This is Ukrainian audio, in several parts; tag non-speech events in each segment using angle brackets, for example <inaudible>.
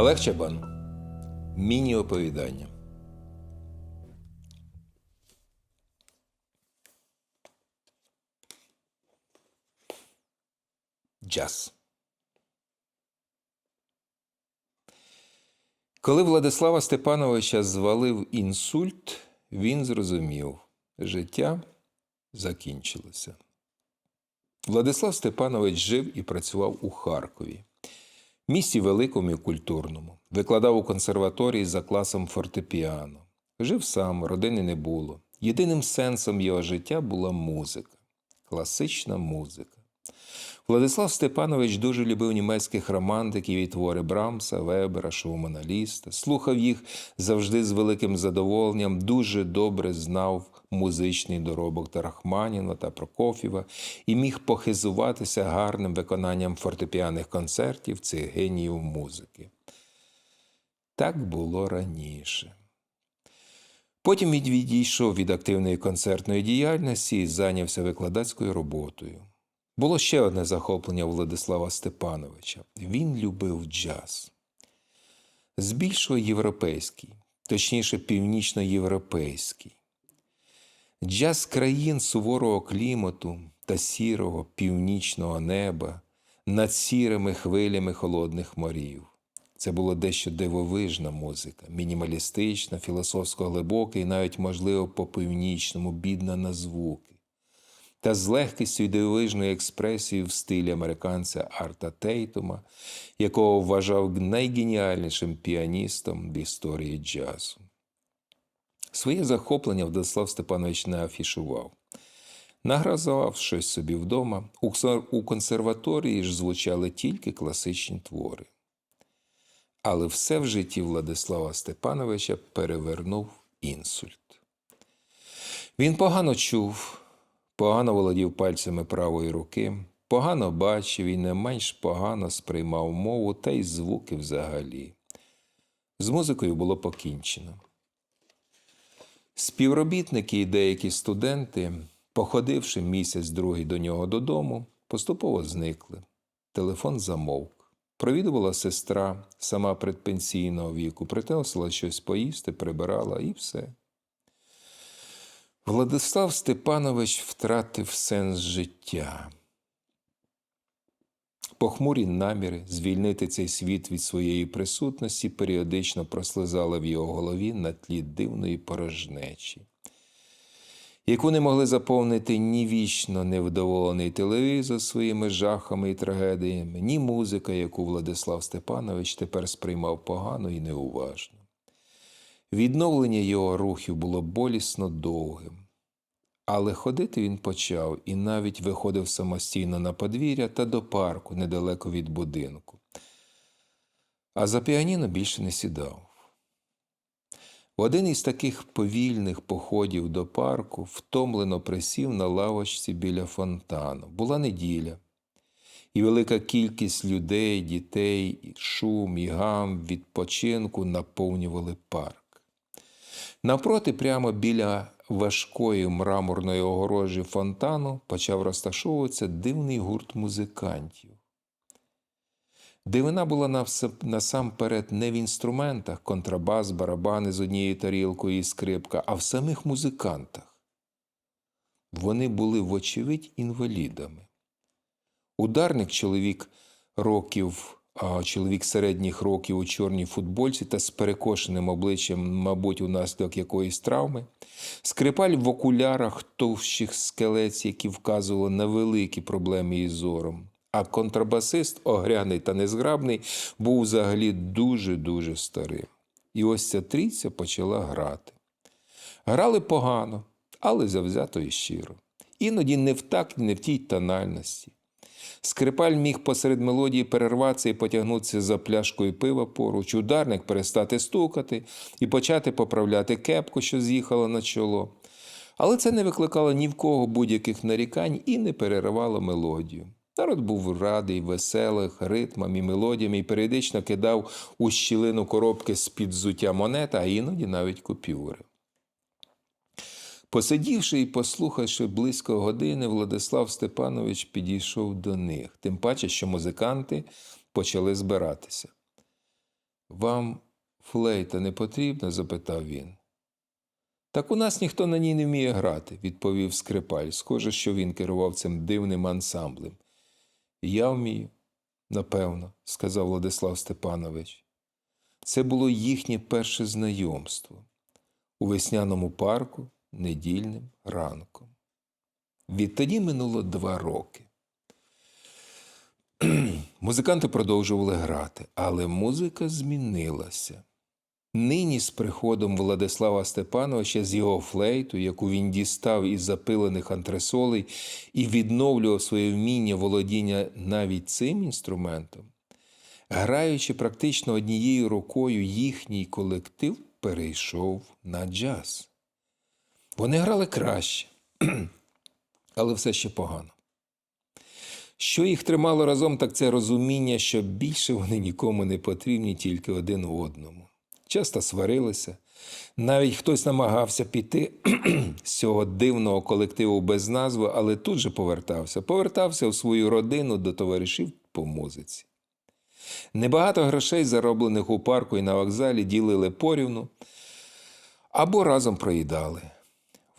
Олег Чабан. Міні-оповідання. Джаз. Коли Владислава Степановича звалив інсульт, він зрозумів, життя закінчилося. Владислав Степанович жив і працював у Харкові, місті великому і культурному, викладав у консерваторії за класом фортепіано. Жив сам, родини не було. Єдиним сенсом його життя була музика, класична музика. Владислав Степанович дуже любив німецьких романтиків і твори Брамса, Вебера, Шумана, Ліста. Слухав їх завжди з великим задоволенням, дуже добре знав музичний доробок Тарахманіна та Прокофєва і міг похизуватися гарним виконанням фортепіаних концертів цих геніїв музики. Так було раніше. Потім він відійшов від активної концертної діяльності і зайнявся викладацькою роботою. Було ще одне захоплення Владислава Степановича. Він любив джаз. Збільшого європейський, точніше, північноєвропейський. Джаз країн суворого клімату та сірого північного неба над сірими хвилями холодних морів. Це було дещо дивовижна музика, мінімалістична, філософсько глибока і навіть, можливо, по північному бідна на звуки та з легкістю і дивовижною експресією в стилі американця Арта Тейтума, якого вважав найгеніальнішим піаністом в історії джазу. Своє захоплення Владислав Степанович не афішував. Награзував щось собі вдома, у консерваторії ж звучали тільки класичні твори. Але все в житті Владислава Степановича перевернув інсульт. Він погано чув, погано володів пальцями правої руки, погано бачив і не менш погано сприймав мову та й звуки взагалі. З музикою було покінчено. Співробітники і деякі студенти, походивши місяць другий до нього додому, поступово зникли. Телефон замовк. Провідувала сестра, сама предпенсійного віку, приносила щось поїсти, прибирала і все. Владислав Степанович втратив сенс життя. Похмурі наміри звільнити цей світ від своєї присутності періодично прослизали в його голові на тлі дивної порожнечі, яку не могли заповнити ні вічно невдоволений телевізор своїми жахами і трагедіями, ні музика, яку Владислав Степанович тепер сприймав погано і неуважно. Відновлення його рухів було болісно довгим. Але ходити він почав і навіть виходив самостійно на подвір'я та до парку недалеко від будинку. А за піаніно більше не сідав. В один із таких повільних походів до парку втомлено присів на лавочці біля фонтану. Була неділя, і велика кількість людей, дітей, шум і гам відпочинку наповнювали парк. Навпроти, прямо біля важкої мраморної огорожі фонтану почав розташовуватися дивний гурт музикантів. Дивина була насамперед не в інструментах, контрабас, барабани з однією тарілкою і скрипка, а в самих музикантах. Вони були, вочевидь, інвалідами. Ударник чоловік років чоловік середніх років у чорній футбольці та з перекошеним обличчям, мабуть, унаслідок якоїсь травми, скрипаль в окулярах товщих скелець, які вказували на великі проблеми із зором. А контрабасист, огряний та незграбний, був взагалі дуже-дуже старим. І ось ця трійця почала грати. Грали погано, але завзято і щиро. Іноді не в так, не в тій тональності. Скрипаль міг посеред мелодії перерватися і потягнутися за пляшкою пива поруч, ударник перестати стукати і почати поправляти кепку, що з'їхала на чоло. Але це не викликало ні в кого будь-яких нарікань і не переривало мелодію. Народ був радий, веселих, ритмам і мелодіями і періодично кидав у щілину коробки з-під взуття монета, а іноді навіть купюри. Посидівши і послухавши близько години, Владислав Степанович підійшов до них, тим паче, що музиканти почали збиратися. вам флейта не потрібна? запитав він. Так у нас ніхто на ній не вміє грати, відповів скрипаль. Схоже, що він керував цим дивним ансамблем. Я вмію, напевно, сказав Владислав Степанович. Це було їхнє перше знайомство у весняному парку недільним ранком. Відтоді минуло два роки. <clears throat> Музиканти продовжували грати, але музика змінилася. Нині з приходом Владислава Степановича з його флейту, яку він дістав із запилених антресолей і відновлював своє вміння володіння навіть цим інструментом, граючи практично однією рукою, їхній колектив перейшов на джаз. Вони грали краще, <clears throat> але все ще погано. Що їх тримало разом, так це розуміння, що більше вони нікому не потрібні тільки один одному. Часто сварилися, навіть хтось намагався піти <clears throat> з цього дивного колективу без назви, але тут же повертався, повертався в свою родину до товаришів по музиці. Небагато грошей, зароблених у парку і на вокзалі, ділили порівну або разом проїдали,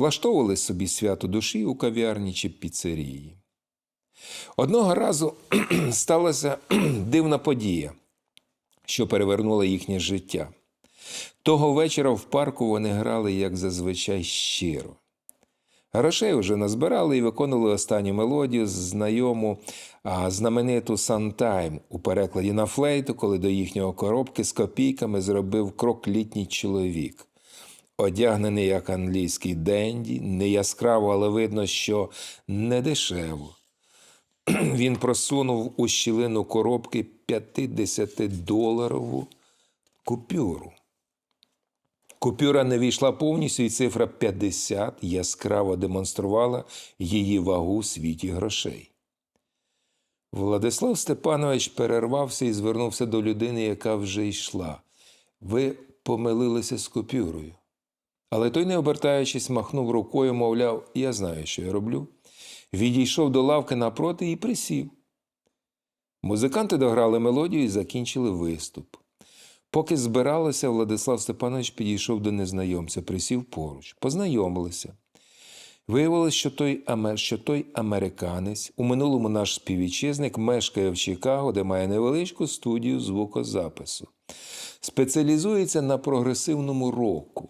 влаштовували собі свято душі у кав'ярні чи піцерії. Одного разу <clears throat> сталася <clears throat> дивна подія, що перевернула їхнє життя. Того вечора в парку вони грали, як зазвичай, щиро. Грошей вже назбирали і виконували останню мелодію, знайому а, знамениту «Сантайм» у перекладі на флейту, коли до їхнього коробки з копійками зробив крок літній чоловік. Одягнений як англійський денді, не яскраво, але видно, що не дешево. <clears throat> Він просунув у щілину коробки 50-доларову купюру. Купюра не війшла повністю, і цифра 50 яскраво демонструвала її вагу у світі грошей. Владислав Степанович перервався і звернувся до людини, яка вже йшла. Ви помилилися з купюрою. Але той, не обертаючись, махнув рукою, мовляв, я знаю, що я роблю. Відійшов до лавки напроти і присів. Музиканти дограли мелодію і закінчили виступ. Поки збиралося, Владислав Степанович підійшов до незнайомця, присів поруч, познайомилися. Виявилось, що той, що той американець, у минулому наш співвітчизник, мешкає в Чикаго, де має невеличку студію звукозапису. Спеціалізується на прогресивному року.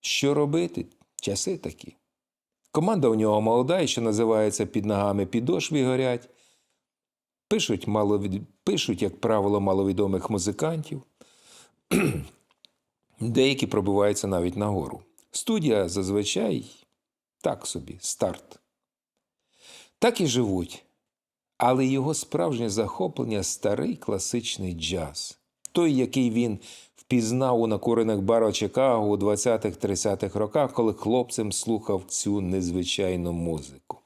Що робити? Часи такі. Команда у нього молода, і що називається під ногами підошві горять. Пишуть, маловід... Пишуть, як правило, маловідомих музикантів. <clears throat> Деякі пробиваються навіть нагору. Студія зазвичай так собі, старт. Так і живуть. Але його справжнє захоплення старий класичний джаз, той, який він впізнав у накурених барах Чикаго у 20-30-х роках, коли хлопцем слухав цю незвичайну музику.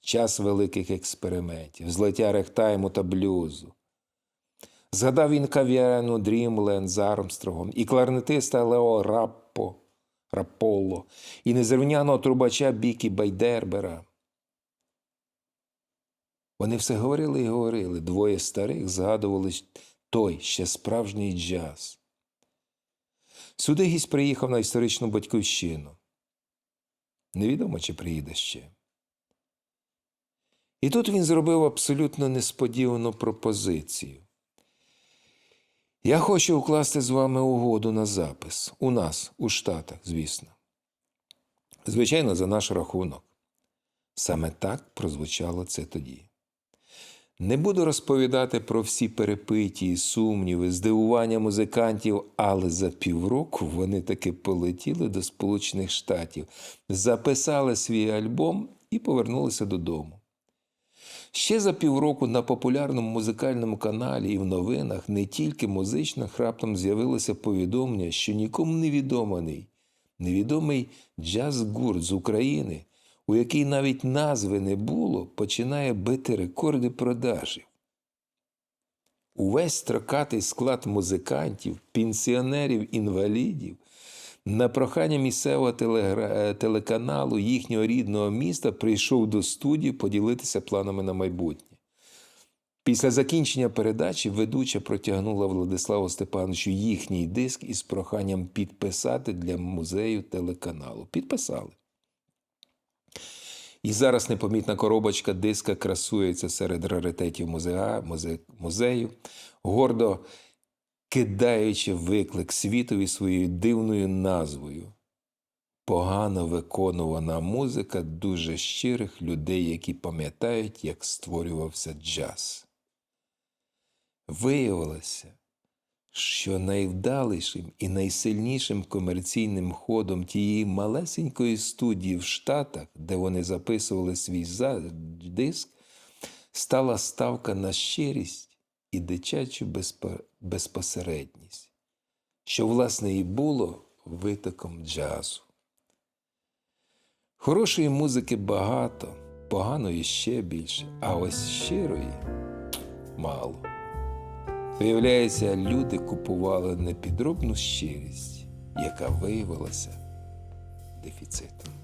Час великих експериментів, злиття рехтайму та блюзу. Згадав він кав'ярну Дрімленд з Армстронгом і кларнетиста Лео Раппо, Раполло, і незрівняного трубача Бікі Байдербера. Вони все говорили і говорили. Двоє старих згадували той ще справжній джаз. Сюди гість приїхав на історичну батьківщину. Невідомо, чи приїде ще. І тут він зробив абсолютно несподівану пропозицію. Я хочу укласти з вами угоду на запис. У нас, у Штатах, звісно. Звичайно, за наш рахунок. Саме так прозвучало це тоді. Не буду розповідати про всі перепиті, сумніви, здивування музикантів, але за півроку вони таки полетіли до Сполучених Штатів, записали свій альбом і повернулися додому. Ще за півроку на популярному музикальному каналі і в новинах не тільки музичних раптом з'явилося повідомлення, що нікому невідомий, невідомий джаз-гурт з України, у якій навіть назви не було, починає бити рекорди продажів. Увесь строкатий склад музикантів, пенсіонерів, інвалідів на прохання місцевого телегра... телеканалу їхнього рідного міста прийшов до студії поділитися планами на майбутнє. Після закінчення передачі ведуча протягнула Владиславу Степановичу їхній диск із проханням підписати для музею телеканалу. Підписали. І зараз непомітна коробочка диска красується серед раритетів музея, музе, музею, гордо кидаючи виклик світові своєю дивною назвою. Погано виконувана музика дуже щирих людей, які пам'ятають, як створювався джаз. Виявилося, що найвдалішим і найсильнішим комерційним ходом тієї малесенької студії в Штатах, де вони записували свій диск, стала ставка на щирість і дитячу безпосередність, що, власне, і було витоком джазу. Хорошої музики багато, поганої ще більше, а ось щирої мало. Виявляється, люди купували непідробну щирість, яка виявилася дефіцитом.